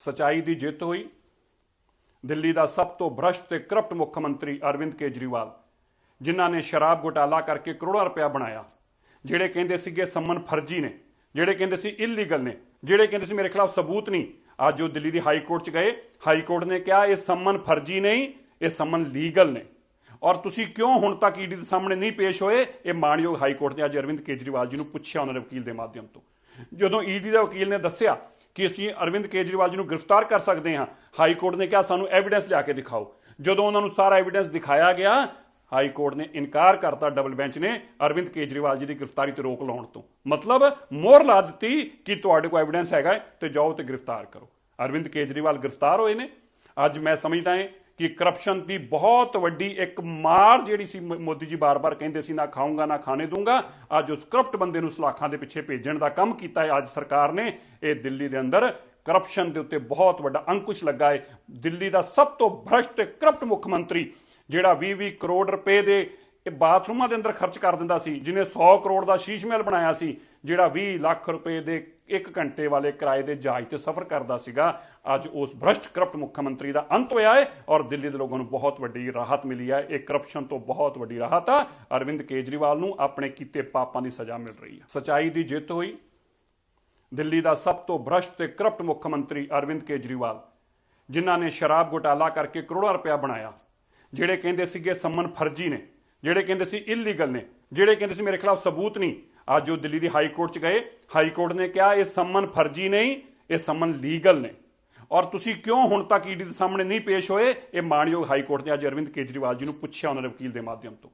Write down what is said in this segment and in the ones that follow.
ਸਚਾਈ ਦੀ ਜਿੱਤ ਹੋਈ। ਦਿੱਲੀ ਦਾ ਸਭ ਤੋਂ ਭ੍ਰਸ਼ਟ ਤੇ ਕਰਪਟ ਮੁੱਖ ਮੰਤਰੀ ਅਰਵਿੰਦ ਕੇਜਰੀਵਾਲ, ਜਿਨ੍ਹਾਂ ਨੇ ਸ਼ਰਾਬ ਘੁਟਾਲਾ ਕਰਕੇ ਕਰੋੜਾਂ ਰੁਪਇਆ ਬਣਾਇਆ, ਜਿਹੜੇ ਕਹਿੰਦੇ ਸੀਗੇ ਸੰਮਨ ਫਰਜ਼ੀ ਨੇ, ਜਿਹੜੇ ਕਹਿੰਦੇ ਸੀ ਇਲੀਗਲ ਨੇ, ਜਿਹੜੇ ਕਹਿੰਦੇ ਸੀ ਮੇਰੇ ਖਿਲਾਫ ਸਬੂਤ ਨਹੀਂ। ਅੱਜ ਉਹ ਦਿੱਲੀ ਦੀ ਹਾਈ ਕੋਰਟ 'ਚ ਗਏ। ਹਾਈ ਕੋਰਟ ਨੇ ਕਿਹਾ, ਇਹ ਸੰਮਨ ਫਰਜ਼ੀ ਨਹੀਂ, ਇਹ ਸੰਮਨ ਲੀਗਲ ਨੇ। ਔਰ ਤੁਸੀਂ ਕਿਉਂ ਹੁਣ ਤੱਕ ਈਡੀ ਦੇ ਸਾਹਮਣੇ ਨਹੀਂ ਪੇਸ਼ ਹੋਏ? ਇਹ ਮਾਣਯੋਗ ਹਾਈ ਕੋਰਟ ਨੇ ਅੱਜ ਅਰਵਿੰਦ ਕੇਜਰੀਵਾਲ ਜੀ ਨੂੰ ਪੁੱਛਿਆ ਉਹਨਾਂ ਦੇ ਵਕੀਲ ਦੇ ਮਾਧਿਅਮ ਤੋਂ। ਜਦੋਂ ਈਡੀ ਦੇ ਵਕੀਲ ਨੇ ਦੱਸਿਆ ਕਿ ਅਸੀਂ ਅਰਵਿੰਦ ਕੇਜਰੀਵਾਲ ਜੀ ਨੂੰ ਗ੍ਰਿਫਤਾਰ ਕਰ ਸਕਦੇ ਹਾਂ। ਹਾਈ ਕੋਰਟ ਨੇ ਕਿਹਾ, ਸਾਨੂੰ ਐਵੀਡੈਂਸ ਲਿਆ ਕੇ ਦਿਖਾਓ। ਜਦੋਂ ਉਹਨਾਂ ਨੂੰ ਸਾਰਾ ਐਵੀਡੈਂਸ ਦਿਖਾਇਆ ਗਿਆ, ਹਾਈ ਕੋਰਟ ਨੇ ਇਨਕਾਰ ਕਰਤਾ ਡਬਲ ਬੈਂਚ ਨੇ ਅਰਵਿੰਦ ਕੇਜਰੀਵਾਲ ਜੀ ਦੀ ਗ੍ਰਿਫਤਾਰੀ ਤੇ ਰੋਕ ਲਾਉਣ ਤੋਂ। ਮਤਲਬ, ਮੋਹਰ ਲਾ ਦਿੱਤੀ ਕਿ ਤੁਹਾਡੇ ਕੋਲ ਐਵੀਡੈਂਸ ਹੈਗਾ ਤੇ ਜਾਓ ਤੇ ਗ੍ਰਿਫਤਾਰ ਕਰੋ। ਅਰਵਿੰਦ ਕੇਜਰੀਵਾਲ ਗ੍ਰਿਫਤਾਰ ਹੋਏ ਨੇ। ਅੱਜ ਮੈਂ ਸਮਝਦਾ ਹਾਂ ਕਿ ਕਰਪਸ਼ਨ ਦੀ ਬਹੁਤ ਵੱਡੀ ਇੱਕ ਮਾਰ ਜਿਹੜੀ ਸੀ ਮੋਦੀ ਜੀ ਬਾਰ-ਬਾਰ ਕਹਿੰਦੇ ਸੀ, ਨਾ ਖਾਊਂਗਾ, ਨਾ ਖਾਣੇ ਦੂੰਗਾ ਅੱਜ ਉਸ ਕਰਪਟ ਬੰਦੇ ਨੂੰ ਸਲਾਖਾਂ ਦੇ ਪਿੱਛੇ ਭੇਜਣ ਦਾ ਕੰਮ ਕੀਤਾ ਹੈ। ਅੱਜ ਸਰਕਾਰ ਨੇ ਇਹ ਦਿੱਲੀ ਦੇ ਅੰਦਰ ਕਰਪਸ਼ਨ ਦੇ ਉੱਤੇ ਬਹੁਤ ਵੱਡਾ ਅੰਕੁਸ਼ ਲੱਗਾ ਹੈ। ਦਿੱਲੀ ਦਾ ਸਭ ਤੋਂ ਭ੍ਰਸ਼ਟ ਤੇ ਕਰਪਟ ਮੁੱਖ ਮੰਤਰੀ ਜਿਹੜਾ 20-20 ਕਰੋੜ ਰੁਪਏ ਦੇ ਇਹ ਬਾਥਰੂਮਾਂ ਦੇ ਅੰਦਰ ਖਰਚ ਕਰ ਦਿੰਦਾ ਸੀ, ਜਿਹਨੇ 100 ਕਰੋੜ ਦਾ ਸ਼ੀਸ਼ ਮਹਿਲ ਬਣਾਇਆ ਸੀ ਜਿਹੜਾ 20 ਲੱਖ ਰੁਪਏ ਦੇ 1 ਘੰਟੇ ਵਾਲੇ ਕਿਰਾਏ ਦੇ ਜਹਾਜ਼ ਤੇ ਸਫ਼ਰ ਕਰਦਾ ਸੀਗਾ, ਅੱਜ ਉਸ ਭ੍ਰਸ਼ਟ ਕਰਪਟ ਮੁੱਖ ਮੰਤਰੀ ਦਾ ਅੰਤ ਹੋਇਆ ਹੈ ਔਰ ਦਿੱਲੀ ਦੇ ਲੋਕਾਂ ਨੂੰ ਬਹੁਤ ਵੱਡੀ ਰਾਹਤ ਮਿਲੀ ਹੈ ਇਹ ਕਰਪਸ਼ਨ ਤੋਂ ਬਹੁਤ ਵੱਡੀ ਰਾਹਤ ਆ। ਅਰਵਿੰਦ ਕੇਜਰੀਵਾਲ ਨੂੰ ਆਪਣੇ ਕੀਤੇ ਪਾਪਾਂ ਦੀ ਸਜ਼ਾ ਮਿਲ ਰਹੀ ਹੈ ਸਚਾਈ ਦੀ ਜਿੱਤ ਹੋਈ। ਦਿੱਲੀ ਦਾ ਸਭ ਤੋਂ ਭ੍ਰਸ਼ਟ ਤੇ ਕਰਪਟ ਮੁੱਖ ਮੰਤਰੀ ਅਰਵਿੰਦ ਕੇਜਰੀਵਾਲ, ਜਿਨ੍ਹਾਂ ਨੇ ਸ਼ਰਾਬ ਘੁਟਾਲਾ ਕਰਕੇ ਕਰੋੜਾਂ ਰੁਪਇਆ ਬਣਾਇਆ, ਜਿਹੜੇ ਕਹਿੰਦੇ ਸੀਗੇ ਸੰਮਨ ਫਰਜ਼ੀ ਨੇ, ਜਿਹੜੇ ਕਹਿੰਦੇ ਸੀ ਇਲੀਗਲ ਨੇ, ਜਿਹੜੇ ਕਹਿੰਦੇ ਸੀ ਮੇਰੇ ਖਿਲਾਫ ਸਬੂਤ ਨਹੀਂ ਅੱਜ ਉਹ ਦਿੱਲੀ ਦੀ ਹਾਈ ਕੋਰਟ 'ਚ ਗਏ। ਹਾਈ ਕੋਰਟ ਨੇ ਕਿਹਾ, ਇਹ ਸੰਮਨ ਫਰਜ਼ੀ ਨਹੀਂ, ਇਹ ਸੰਮਨ ਲੀਗਲ ਨੇ। ਔਰ ਤੁਸੀਂ ਕਿਉਂ ਹੁਣ ਤੱਕ ਈਡੀ ਦੇ ਸਾਹਮਣੇ ਨਹੀਂ ਪੇਸ਼ ਹੋਏ? ਇਹ ਮਾਣਯੋਗ ਹਾਈ ਕੋਰਟ ਨੇ ਅੱਜ ਅਰਵਿੰਦ ਕੇਜਰੀਵਾਲ ਜੀ ਨੂੰ ਪੁੱਛਿਆ ਉਹਨਾਂ ਦੇ ਵਕੀਲ ਦੇ ਮਾਧਿਅਮ ਤੋਂ।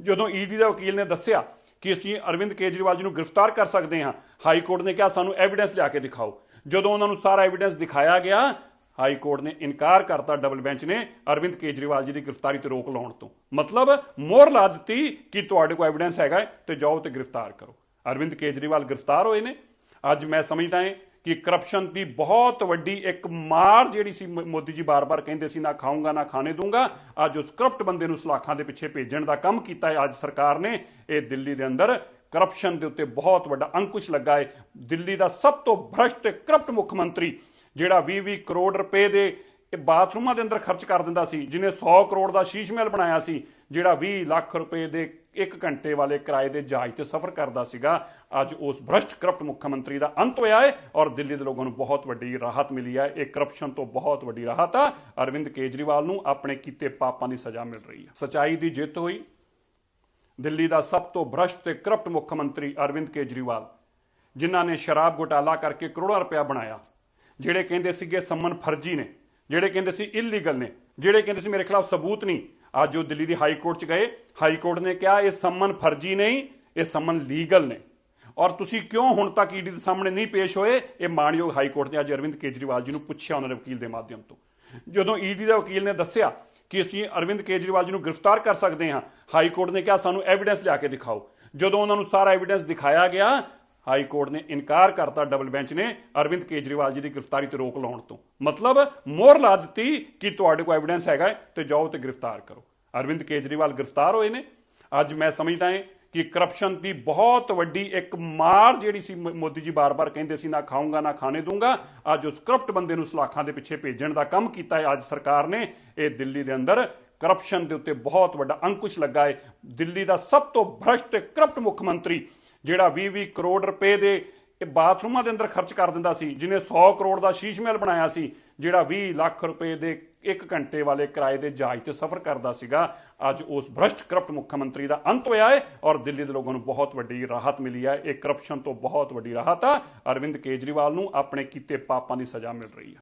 ਜਦੋਂ ਈਡੀ ਦਾ ਵਕੀਲ ਨੇ ਦੱਸਿਆ ਕਿ ਅਸੀਂ ਅਰਵਿੰਦ ਕੇਜਰੀਵਾਲ ਜੀ ਨੂੰ ਗ੍ਰਿਫਤਾਰ ਕਰ ਸਕਦੇ ਹਾਂ, ਹਾਈ ਕੋਰਟ ਨੇ ਕਿਹਾ, ਸਾਨੂੰ ਐਵੀਡੈਂਸ ਲਿਆ ਕੇ ਦਿਖਾਓ। ਜਦੋਂ ਉਹਨਾਂ ਨੂੰ ਸਾਰਾ ਐਵੀਡੈਂਸ ਦਿਖਾਇਆ ਗਿਆ ਹਾਈ ਕੋਰਟ ਨੇ ਇਨਕਾਰ ਕਰਤਾ ਡਬਲ ਬੈਂਚ ਨੇ ਅਰਵਿੰਦ ਕੇਜਰੀਵਾਲ ਜੀ ਦੀ ਗ੍ਰਿਫਤਾਰੀ ਤੇ ਰੋਕ ਲਾਉਣ ਤੋਂ। ਮਤਲਬ ਮੋਹਰ ਲਾ ਦਿੱਤੀ ਕਿ ਤੁਹਾਡੇ ਕੋਲ ਐਵੀਡੈਂਸ ਹੈਗਾ ਹੈ ਤੇ ਜਾਓ ਤੇ ਗ੍ਰਿਫਤਾਰ ਕਰੋ। ਅਰਵਿੰਦ ਕੇਜਰੀਵਾਲ ਗ੍ਰਿਫਤਾਰ ਹੋਏ ਨੇ। ਅੱਜ ਮੈਂ ਸਮਝਦਾ ਹਾਂ ਕਿ ਕਰਪਸ਼ਨ ਦੀ ਬਹੁਤ ਵੱਡੀ ਇੱਕ ਮਾਰ ਜਿਹੜੀ ਸੀ ਮੋਦੀ ਜੀ ਬਾਰ-ਬਾਰ ਕਹਿੰਦੇ ਸੀ, ਨਾ ਖਾਊਂਗਾ, ਨਾ ਖਾਣੇ ਦੂੰਗਾ ਅੱਜ ਉਸ ਕਰਪਟ ਬੰਦੇ ਨੂੰ ਸਲਾਖਾਂ ਦੇ ਪਿੱਛੇ ਭੇਜਣ ਦਾ ਕੰਮ ਕੀਤਾ ਹੈ। ਅੱਜ ਸਰਕਾਰ ਨੇ ਇਹ ਦਿੱਲੀ ਦੇ ਅੰਦਰ ਕਰਪਸ਼ਨ ਦੇ ਉੱਤੇ ਬਹੁਤ ਵੱਡਾ ਅੰਕੁਸ਼ ਲੱਗਾ ਹੈ। ਦਿੱਲੀ ਦਾ ਸਭ ਤੋਂ ਭ੍ਰਸ਼ਟ ਕਰਪਟ ਮੁੱਖ ਮੰਤਰੀ ਜਿਹੜਾ 20-20 ਕਰੋੜ ਰੁਪਏ ਦੇ ਇਹ ਬਾਥਰੂਮਾਂ ਦੇ ਅੰਦਰ ਖਰਚ ਕਰ ਦਿੰਦਾ ਸੀ ਜਿਹਨੇ 100 ਕਰੋੜ ਦਾ ਸ਼ੀਸ਼ ਮਹਿਲ ਬਣਾਇਆ ਸੀ, ਜਿਹੜਾ 20 ਲੱਖ ਰੁਪਏ ਦੇ 1 ਘੰਟੇ ਵਾਲੇ ਕਿਰਾਏ ਦੇ ਜਹਾਜ਼ ਤੇ ਸਫ਼ਰ ਕਰਦਾ ਸੀਗਾ। ਅੱਜ ਉਸ ਭ੍ਰਸ਼ਟ ਕਰਪਟ ਮੁੱਖ ਮੰਤਰੀ ਦਾ ਅੰਤ ਹੋਇਆ ਹੈ ਔਰ ਦਿੱਲੀ ਦੇ ਲੋਕਾਂ ਨੂੰ ਬਹੁਤ ਵੱਡੀ ਰਾਹਤ ਮਿਲੀ ਹੈ ਇਹ ਕਰਪਸ਼ਨ ਤੋਂ ਬਹੁਤ ਵੱਡੀ ਰਾਹਤ ਆ। ਅਰਵਿੰਦ ਕੇਜਰੀਵਾਲ ਨੂੰ ਆਪਣੇ ਕੀਤੇ ਪਾਪਾਂ ਦੀ ਸਜ਼ਾ ਮਿਲ ਰਹੀ ਹੈ ਸਚਾਈ ਦੀ ਜਿੱਤ ਹੋਈ। ਦਿੱਲੀ ਦਾ ਸਭ ਤੋਂ ਭ੍ਰਸ਼ਟ ਤੇ ਕਰਪਟ ਮੁੱਖ ਮੰਤਰੀ ਅਰਵਿੰਦ ਕੇਜਰੀਵਾਲ, ਜਿਨ੍ਹਾਂ ਨੇ ਸ਼ਰਾਬ ਘੁਟਾਲਾ ਕਰਕੇ ਕਰੋੜਾਂ ਰੁਪਇਆ ਬਣਾਇਆ। ਜਿਹੜੇ ਕਹਿੰਦੇ ਸੀਗੇ ਸੰਮਨ ਫਰਜ਼ੀ ਨੇ, ਜਿਹੜੇ ਕਹਿੰਦੇ ਸੀ ਇਲੀਗਲ ਨੇ, ਜਿਹੜੇ ਕਹਿੰਦੇ ਸੀ ਮੇਰੇ ਖਿਲਾਫ ਸਬੂਤ ਨਹੀਂ, ਅੱਜ ਉਹ ਦਿੱਲੀ ਦੀ ਹਾਈ ਕੋਰਟ 'ਚ ਗਏ, ਹਾਈ ਕੋਰਟ ਨੇ ਕਿਹਾ ਇਹ ਸੰਮਨ ਫਰਜ਼ੀ ਨਹੀਂ, ਇਹ ਸੰਮਨ ਲੀਗਲ ਨੇ। ਔਰ ਤੁਸੀਂ ਕਿਉਂ ਹੁਣ ਤੱਕ ਈਡੀ ਦੇ ਸਾਹਮਣੇ ਨਹੀਂ ਪੇਸ਼ ਹੋਏ? ਇਹ ਮਾਣਯੋਗ ਹਾਈ ਕੋਰਟ ਨੇ ਅੱਜ ਅਰਵਿੰਦ ਕੇਜਰੀਵਾਲ ਜੀ ਨੂੰ ਪੁੱਛਿਆ ਉਹਨਾਂ ਦੇ ਵਕੀਲ ਦੇ ਮਾਧਿਅਮ ਤੋਂ। ਜਦੋਂ ਈਡੀ ਦਾ ਵਕੀਲ ਨੇ ਦੱਸਿਆ ਕਿ ਅਸੀਂ ਅਰਵਿੰਦ ਕੇਜਰੀਵਾਲ ਜੀ ਨੂੰ ਗ੍ਰਿਫਤਾਰ ਕਰ ਸਕਦੇ ਹਾਂ, ਹਾਈ ਕੋਰਟ ਨੇ ਕਿਹਾ ਸਾਨੂੰ ਐਵੀਡੈਂਸ ਲਿਆ ਕੇ ਦਿਖਾਓ। ਜਦੋਂ ਉਹਨਾਂ ਨੂੰ ਸਾਰਾ ਐਵੀਡੈਂਸ ਦਿਖਾਇਆ ਗਿਆ ਹਾਈ ਕੋਰਟ ਨੇ ਇਨਕਾਰ ਕਰਤਾ ਡਬਲ ਬੈਂਚ ਨੇ ਅਰਵਿੰਦ ਕੇਜਰੀਵਾਲ ਜੀ ਦੀ ਗ੍ਰਿਫਤਾਰੀ ਤੇ ਰੋਕ ਲਾਉਣ ਤੋਂ। ਮਤਲਬ ਮੋਹਰ ਲਾ ਦਿੱਤੀ ਕਿ ਤੁਹਾਡੇ ਕੋਲ ਐਵੀਡੈਂਸ ਹੈਗਾ ਤੇ ਜਾਓ ਤੇ ਗ੍ਰਿਫਤਾਰ ਕਰੋ। ਅਰਵਿੰਦ ਕੇਜਰੀਵਾਲ ਗ੍ਰਿਫਤਾਰ ਹੋਏ ਨੇ। ਅੱਜ ਮੈਂ ਸਮਝਦਾ ਹਾਂ ਕਿ ਕਰਪਸ਼ਨ ਦੀ ਬਹੁਤ ਵੱਡੀ ਇੱਕ ਮਾਰ ਜਿਹੜੀ ਸੀ ਮੋਦੀ ਜੀ ਬਾਰ-ਬਾਰ ਕਹਿੰਦੇ ਸੀ, ਨਾ ਖਾਊਂਗਾ, ਨਾ ਖਾਣੇ ਦੂੰਗਾ ਅੱਜ ਉਸ ਕਰਪਟ ਬੰਦੇ ਨੂੰ ਸਲਾਖਾਂ ਦੇ ਪਿੱਛੇ ਭੇਜਣ ਦਾ ਕੰਮ ਕੀਤਾ ਹੈ। ਅੱਜ ਸਰਕਾਰ ਨੇ ਇਹ ਦਿੱਲੀ ਦੇ ਅੰਦਰ ਕਰਪਸ਼ਨ ਦੇ ਉੱਤੇ ਬਹੁਤ ਵੱਡਾ ਅੰਕੁਸ਼ ਲੱਗਾ ਹੈ। ਦਿੱਲੀ ਦਾ ਸਭ ਤੋਂ ਭ੍ਰਸ਼ਟ ਕਰਪਟ ਮੁੱਖ ਮੰਤਰੀ ਜਿਹੜਾ 20-20 ਕਰੋੜ ਰੁਪਏ ਦੇ ਇਹ ਬਾਥਰੂਮਾਂ ਦੇ ਅੰਦਰ ਖਰਚ ਕਰ ਦਿੰਦਾ ਸੀ, ਜਿਹਨੇ 100 ਕਰੋੜ ਦਾ ਸ਼ੀਸ਼ ਮਹਿਲ ਬਣਾਇਆ ਸੀ, ਜਿਹੜਾ 20 ਲੱਖ ਰੁਪਏ ਦੇ 1 ਘੰਟੇ ਵਾਲੇ ਕਿਰਾਏ ਦੇ ਜਹਾਜ਼ ਤੇ ਸਫ਼ਰ ਕਰਦਾ ਸੀਗਾ। ਅੱਜ ਉਸ ਭ੍ਰਸ਼ਟ ਕਰਪਟ ਮੁੱਖ ਮੰਤਰੀ ਦਾ ਅੰਤ ਹੋਇਆ ਹੈ ਔਰ ਦਿੱਲੀ ਦੇ ਲੋਕਾਂ ਨੂੰ ਬਹੁਤ ਵੱਡੀ ਰਾਹਤ ਮਿਲੀ ਹੈ। ਇਹ ਕਰਪਸ਼ਨ ਤੋਂ ਬਹੁਤ ਵੱਡੀ ਰਾਹਤ ਆ। ਅਰਵਿੰਦ ਕੇਜਰੀਵਾਲ ਨੂੰ ਆਪਣੇ ਕੀਤੇ ਪਾਪਾਂ ਦੀ ਸਜ਼ਾ ਮਿਲ ਰਹੀ ਹੈ।